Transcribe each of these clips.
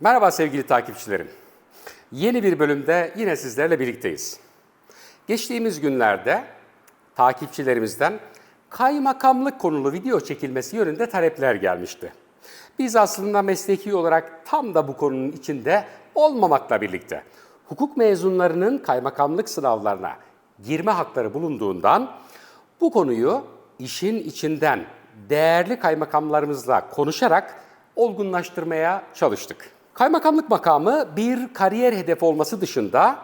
Merhaba sevgili takipçilerim. Yeni bir bölümde yine sizlerle birlikteyiz. Geçtiğimiz günlerde takipçilerimizden kaymakamlık konulu video çekilmesi yönünde talepler gelmişti. Biz aslında mesleki olarak tam da bu konunun içinde olmamakla birlikte hukuk mezunlarının kaymakamlık sınavlarına girme hakları bulunduğundan bu konuyu işin içinden değerli kaymakamlarımızla konuşarak olgunlaştırmaya çalıştık. Kaymakamlık makamı bir kariyer hedefi olması dışında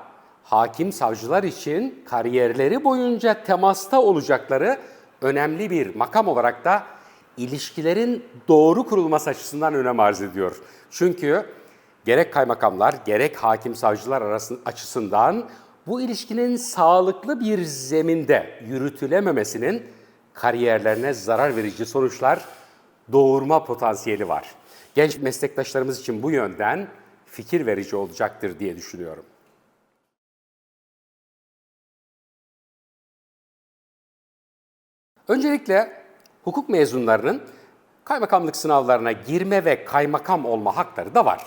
hakim savcılar için kariyerleri boyunca temasta olacakları önemli bir makam olarak da ilişkilerin doğru kurulması açısından önem arz ediyor. Çünkü gerek kaymakamlar gerek hakim savcılar arasında açısından bu ilişkinin sağlıklı bir zeminde yürütülememesinin kariyerlerine zarar verici sonuçlar doğurma potansiyeli var. Genç meslektaşlarımız için bu yönden fikir verici olacaktır diye düşünüyorum. Öncelikle hukuk mezunlarının kaymakamlık sınavlarına girme ve kaymakam olma hakları da var.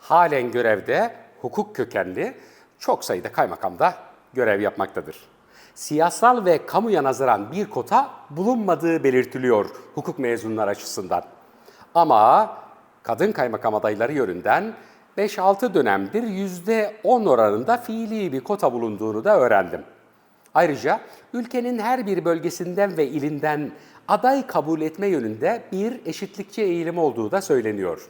Halen görevde hukuk kökenli çok sayıda kaymakam da görev yapmaktadır. Siyasal ve kamuya nazaran bir kota bulunmadığı belirtiliyor hukuk mezunlar açısından. Ama kadın kaymakam adayları yönünden 5-6 dönemdir %10 oranında fiili bir kota bulunduğunu da öğrendim. Ayrıca ülkenin her bir bölgesinden ve ilinden aday kabul etme yönünde bir eşitlikçi eğilim olduğu da söyleniyor.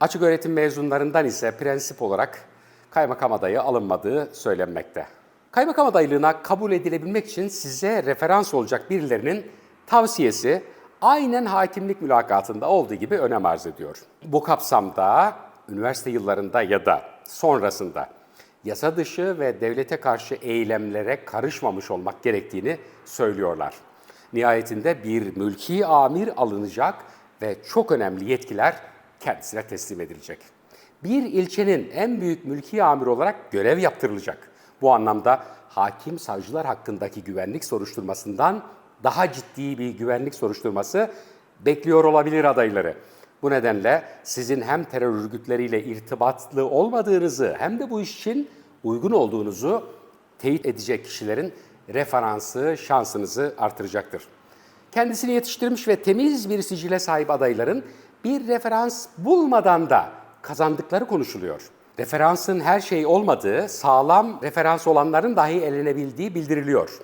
Açık öğretim mezunlarından ise prensip olarak kaymakam adayı alınmadığı söylenmekte. Kaymakam adaylığına kabul edilebilmek için size referans olacak birilerinin tavsiyesi aynen hakimlik mülakatında olduğu gibi önem arz ediyor. Bu kapsamda üniversite yıllarında ya da sonrasında yasa dışı ve devlete karşı eylemlere karışmamış olmak gerektiğini söylüyorlar. Nihayetinde bir mülki amir alınacak ve çok önemli yetkiler kendisine teslim edilecek. Bir ilçenin en büyük mülki amir olarak görev yaptırılacak. Bu anlamda hakim savcılar hakkındaki güvenlik soruşturmasından daha ciddi bir güvenlik soruşturması bekliyor olabilir adayları. Bu nedenle sizin hem terör örgütleriyle irtibatlı olmadığınızı hem de bu iş için uygun olduğunuzu teyit edecek kişilerin referansı şansınızı artıracaktır. Kendisini yetiştirmiş ve temiz bir sicile sahip adayların bir referans bulmadan da kazandıkları konuşuluyor. Referansın her şey olmadığı, sağlam referans olanların dahi elenebildiği bildiriliyor.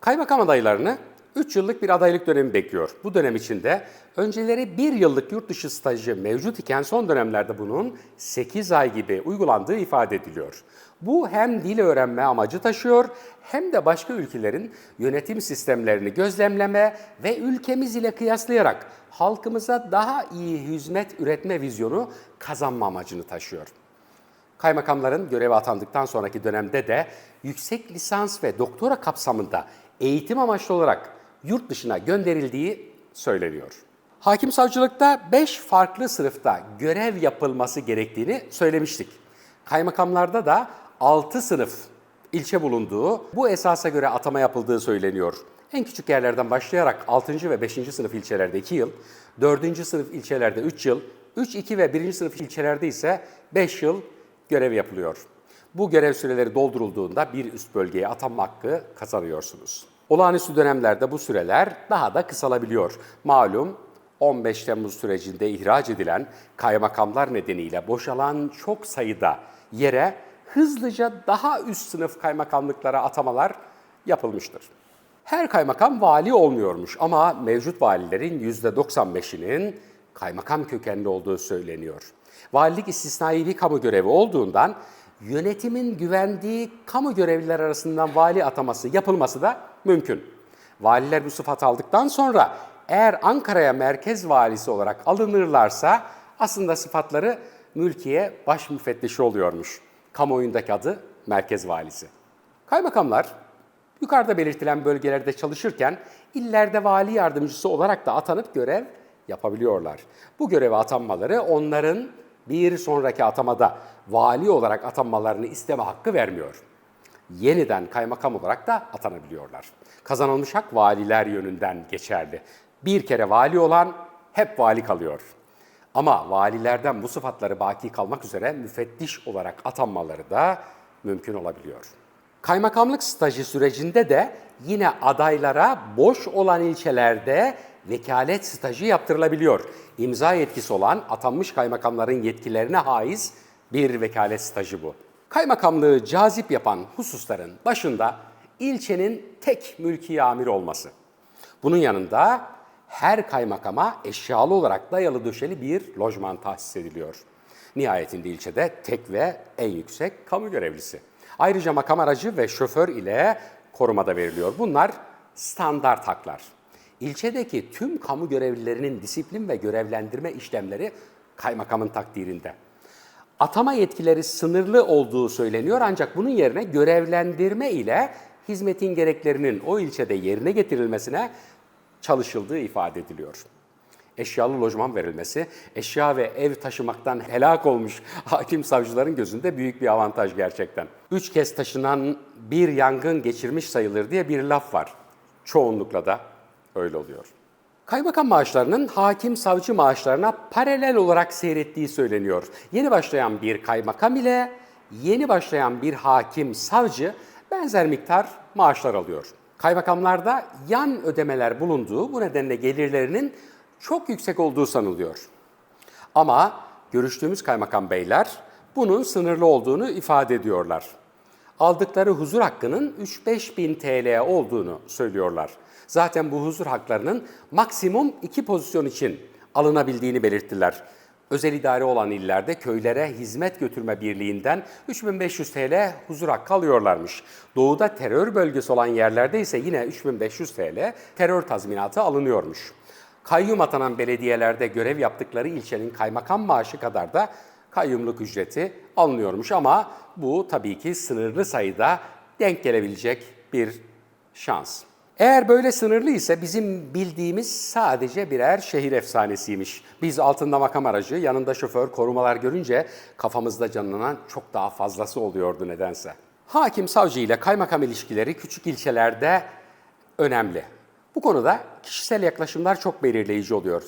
Kaymakam adaylarını 3 yıllık bir adaylık dönemi bekliyor. Bu dönem içinde önceleri 1 yıllık yurt dışı stajı mevcut iken son dönemlerde bunun 8 ay gibi uygulandığı ifade ediliyor. Bu hem dil öğrenme amacı taşıyor hem de başka ülkelerin yönetim sistemlerini gözlemleme ve ülkemiz ile kıyaslayarak halkımıza daha iyi hizmet üretme vizyonu kazanma amacını taşıyor. Kaymakamların göreve atandıktan sonraki dönemde de yüksek lisans ve doktora kapsamında eğitim amaçlı olarak yurt dışına gönderildiği söyleniyor. Hakim savcılıkta 5 farklı sınıfta görev yapılması gerektiğini söylemiştik. Kaymakamlarda da 6 sınıf ilçe bulunduğu, bu esasa göre atama yapıldığı söyleniyor. En küçük yerlerden başlayarak 6. ve 5. sınıf ilçelerde 2 yıl, 4. sınıf ilçelerde 3 yıl, 3, 2 ve 1. sınıf ilçelerde ise 5 yıl görev yapılıyor. Bu görev süreleri doldurulduğunda bir üst bölgeye atanma hakkı kazanıyorsunuz. Olağanüstü dönemlerde bu süreler daha da kısalabiliyor. Malum 15 Temmuz sürecinde ihraç edilen kaymakamlar nedeniyle boşalan çok sayıda yere hızlıca daha üst sınıf kaymakamlıklara atamalar yapılmıştır. Her kaymakam vali olmuyormuş ama mevcut valilerin %95'inin kaymakam kökenli olduğu söyleniyor. Valilik istisnai bir kamu görevi olduğundan yönetimin güvendiği kamu görevliler arasından vali ataması yapılması da mümkün. Valiler bu sıfat aldıktan sonra eğer Ankara'ya merkez valisi olarak alınırlarsa aslında sıfatları mülkiye baş müfettişi oluyormuş. Kamuoyundaki adı merkez valisi. Kaymakamlar yukarıda belirtilen bölgelerde çalışırken illerde vali yardımcısı olarak da atanıp görev yapabiliyorlar. Bu göreve atanmaları onların bir sonraki atamada vali olarak atanmalarını isteme hakkı vermiyor. Yeniden kaymakam olarak da atanabiliyorlar. Kazanılmış hak valiler yönünden geçerli. Bir kere vali olan hep vali kalıyor. Ama valilerden bu sıfatları baki kalmak üzere müfettiş olarak atanmaları da mümkün olabiliyor. Kaymakamlık stajı sürecinde de yine adaylara boş olan ilçelerde vekalet stajı yaptırılabiliyor. İmza yetkisi olan atanmış kaymakamların yetkilerine haiz bir vekalet stajı bu. Kaymakamlığı cazip yapan hususların başında ilçenin tek mülki amir olması. Bunun yanında her kaymakama eşyalı olarak dayalı döşeli bir lojman tahsis ediliyor. Nihayetinde ilçede tek ve en yüksek kamu görevlisi. Ayrıca makam aracı ve şoför ile korumada veriliyor. Bunlar standart haklar. İlçedeki tüm kamu görevlilerinin disiplin ve görevlendirme işlemleri kaymakamın takdirinde. Atama yetkileri sınırlı olduğu söyleniyor ancak bunun yerine görevlendirme ile hizmetin gereklerinin o ilçede yerine getirilmesine çalışıldığı ifade ediliyor. Eşyalı lojman verilmesi, eşya ve ev taşımaktan helak olmuş hakim savcıların gözünde büyük bir avantaj gerçekten. Üç kez taşınan bir yangın geçirmiş sayılır diye bir laf var. Çoğunlukla da öyle oluyor. Kaymakam maaşlarının hakim savcı maaşlarına paralel olarak seyrettiği söyleniyor. Yeni başlayan bir kaymakam ile yeni başlayan bir hakim savcı benzer miktar maaşlar alıyor. Kaymakamlarda yan ödemeler bulunduğu bu nedenle gelirlerinin çok yüksek olduğu sanılıyor. Ama görüştüğümüz kaymakam beyler bunun sınırlı olduğunu ifade ediyorlar. Aldıkları huzur hakkının 3-5 bin TL olduğunu söylüyorlar. Zaten bu huzur haklarının maksimum iki pozisyon için alınabildiğini belirttiler. Özel idare olan illerde köylere hizmet götürme birliğinden 3500 TL huzur hakkı alıyorlarmış. Doğuda terör bölgesi olan yerlerde ise yine 3500 TL terör tazminatı alınıyormuş. Kayyum atanan belediyelerde görev yaptıkları ilçenin kaymakam maaşı kadar da kayyumluk ücreti alınıyormuş ama bu tabii ki sınırlı sayıda denk gelebilecek bir şans. Eğer böyle sınırlı ise bizim bildiğimiz sadece birer şehir efsanesiymiş. Biz altında makam aracı, yanında şoför, korumalar görünce kafamızda canlanan çok daha fazlası oluyordu nedense. Hakim savcı ile kaymakam ilişkileri küçük ilçelerde önemli. Bu konuda kişisel yaklaşımlar çok belirleyici oluyor.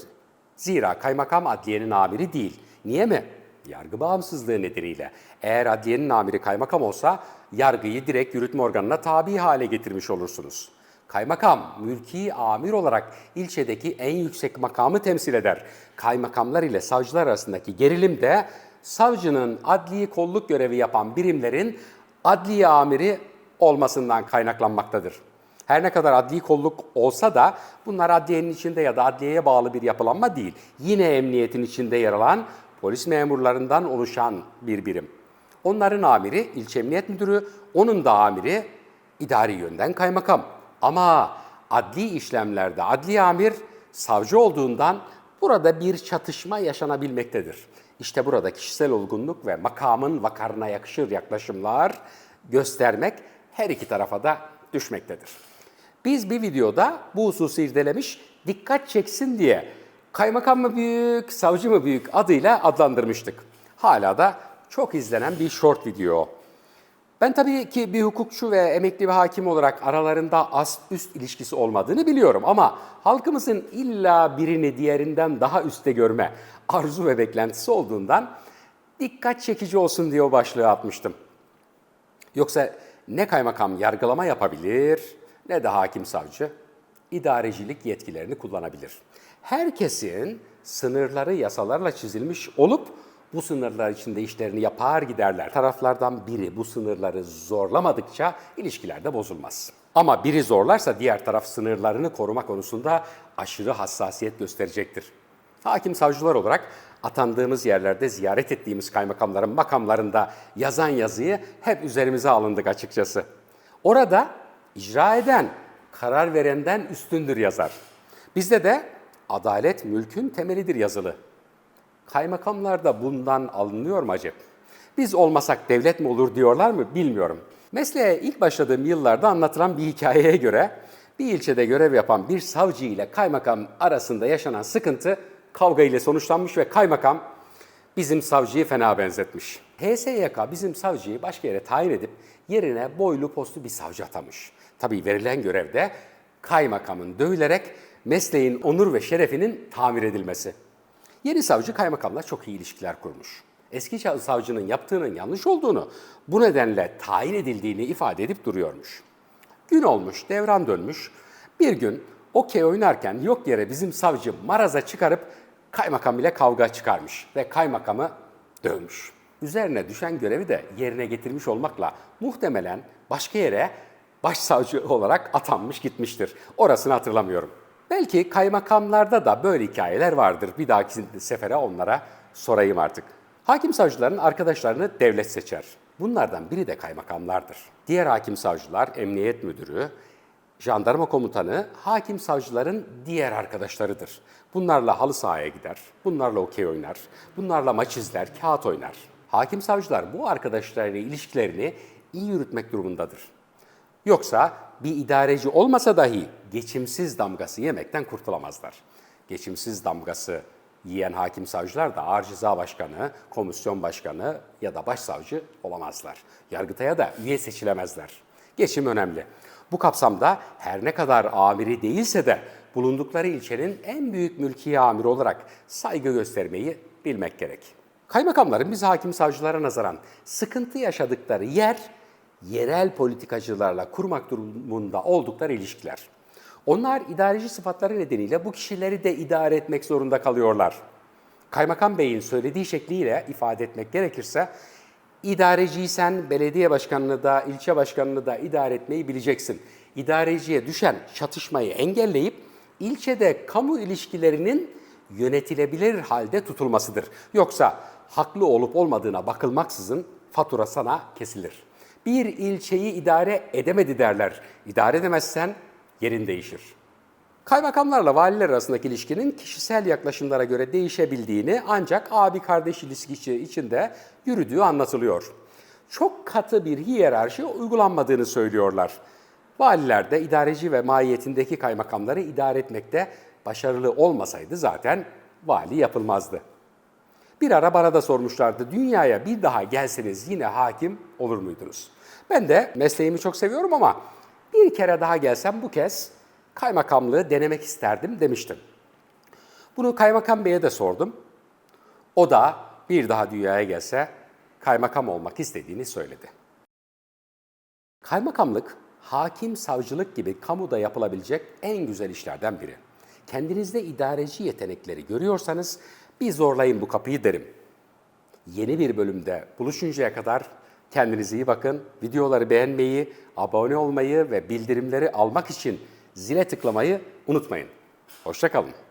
Zira kaymakam adliyenin amiri değil. Niye mi? Yargı bağımsızlığı nedeniyle. Eğer adliyenin amiri kaymakam olsa yargıyı direkt yürütme organına tabi hale getirmiş olursunuz. Kaymakam, mülki amir olarak ilçedeki en yüksek makamı temsil eder. Kaymakamlar ile savcılar arasındaki gerilim de savcının adli kolluk görevi yapan birimlerin adli amiri olmasından kaynaklanmaktadır. Her ne kadar adli kolluk olsa da bunlar adliyenin içinde ya da adliyeye bağlı bir yapılanma değil. Yine emniyetin içinde yer alan polis memurlarından oluşan bir birim. Onların amiri ilçe emniyet müdürü, onun da amiri idari yönden kaymakam. Ama adli işlemlerde adli amir savcı olduğundan burada bir çatışma yaşanabilmektedir. İşte burada kişisel olgunluk ve makamın vakarına yakışır yaklaşımlar göstermek her iki tarafa da düşmektedir. Biz bir videoda bu hususu irdelemiş, dikkat çeksin diye kaymakam mı büyük, savcı mı büyük adıyla adlandırmıştık. Hala da çok izlenen bir short video. Ben tabii ki bir hukukçu ve emekli bir hakim olarak aralarında ast üst ilişkisi olmadığını biliyorum ama halkımızın illa birini diğerinden daha üstte görme arzu ve beklentisi olduğundan dikkat çekici olsun diye o başlığı atmıştım. Yoksa ne kaymakam yargılama yapabilir ne de hakim savcı idarecilik yetkilerini kullanabilir. Herkesin sınırları yasalarla çizilmiş olup bu sınırlar içinde işlerini yapar giderler. Taraflardan biri bu sınırları zorlamadıkça ilişkiler de bozulmaz. Ama biri zorlarsa diğer taraf sınırlarını koruma konusunda aşırı hassasiyet gösterecektir. Hakim savcılar olarak atandığımız yerlerde ziyaret ettiğimiz kaymakamların makamlarında yazan yazıyı hep üzerimize alındık açıkçası. Orada icra eden, karar verenden üstündür yazar. Bizde de adalet mülkün temelidir yazılı. Kaymakamlar da bundan alınıyor mu acaba? Biz olmasak devlet mi olur diyorlar mı bilmiyorum. Mesleğe ilk başladığım yıllarda anlatılan bir hikayeye göre bir ilçede görev yapan bir savcı ile kaymakam arasında yaşanan sıkıntı kavga ile sonuçlanmış ve kaymakam bizim savcıyı fena benzetmiş. HSYK bizim savcıyı başka yere tayin edip yerine boylu postlu bir savcı atamış. Tabii verilen görevde kaymakamın dövülerek mesleğin onur ve şerefinin tamir edilmesi. Yeni savcı kaymakamla çok iyi ilişkiler kurmuş. Eski savcının yaptığının yanlış olduğunu, bu nedenle tayin edildiğini ifade edip duruyormuş. Gün olmuş, devran dönmüş. Bir gün okey oynarken yok yere bizim savcı maraza çıkarıp kaymakam ile kavga çıkarmış ve kaymakamı dövmüş. Üzerine düşen görevi de yerine getirmiş olmakla muhtemelen başka yere başsavcı olarak atanmış gitmiştir. Orasını hatırlamıyorum. Belki kaymakamlarda da böyle hikayeler vardır. Bir dahaki sefere onlara sorayım artık. Hakim savcıların arkadaşlarını devlet seçer. Bunlardan biri de kaymakamlardır. Diğer hakim savcılar, emniyet müdürü, jandarma komutanı, hakim savcıların diğer arkadaşlarıdır. Bunlarla halı sahaya gider, bunlarla okey oynar, bunlarla maç izler, kağıt oynar. Hakim savcılar bu arkadaşlarıyla ilişkilerini iyi yürütmek durumundadır. Yoksa bir idareci olmasa dahi geçimsiz damgası yemekten kurtulamazlar. Geçimsiz damgası yiyen hakim savcılar da ağır ceza başkanı, komisyon başkanı ya da başsavcı olamazlar. Yargıtay'a da üye seçilemezler. Geçim önemli. Bu kapsamda her ne kadar amiri değilse de bulundukları ilçenin en büyük mülki amiri olarak saygı göstermeyi bilmek gerek. Kaymakamların biz hakim savcılara nazaran sıkıntı yaşadıkları yer yerel politikacılarla kurmak durumunda oldukları ilişkiler. Onlar idareci sıfatları nedeniyle bu kişileri de idare etmek zorunda kalıyorlar. Kaymakam Bey'in söylediği şekliyle ifade etmek gerekirse, idareciysen belediye başkanını da, ilçe başkanını da idare etmeyi bileceksin. İdareciye düşen çatışmayı engelleyip ilçede kamu ilişkilerinin yönetilebilir halde tutulmasıdır. Yoksa haklı olup olmadığına bakılmaksızın fatura sana kesilir. Bir ilçeyi idare edemedi derler. İdare edemezsen yerin değişir. Kaymakamlarla valiler arasındaki ilişkinin kişisel yaklaşımlara göre değişebildiğini ancak abi kardeş ilişkisi içinde yürüdüğü anlatılıyor. Çok katı bir hiyerarşi uygulanmadığını söylüyorlar. Valiler de idareci ve mahiyetindeki kaymakamları idare etmekte başarılı olmasaydı zaten vali yapılmazdı. Bir ara bana da sormuşlardı, dünyaya bir daha gelseniz yine hakim olur muydunuz? Ben de mesleğimi çok seviyorum ama bir kere daha gelsem bu kez kaymakamlığı denemek isterdim demiştim. Bunu kaymakam beye de sordum. O da bir daha dünyaya gelse kaymakam olmak istediğini söyledi. Kaymakamlık, hakim savcılık gibi kamuda yapılabilecek en güzel işlerden biri. Kendinizde idareci yetenekleri görüyorsanız bir zorlayın bu kapıyı derim. Yeni bir bölümde buluşuncaya kadar kendinize iyi bakın. Videoları beğenmeyi, abone olmayı ve bildirimleri almak için zile tıklamayı unutmayın. Hoşçakalın.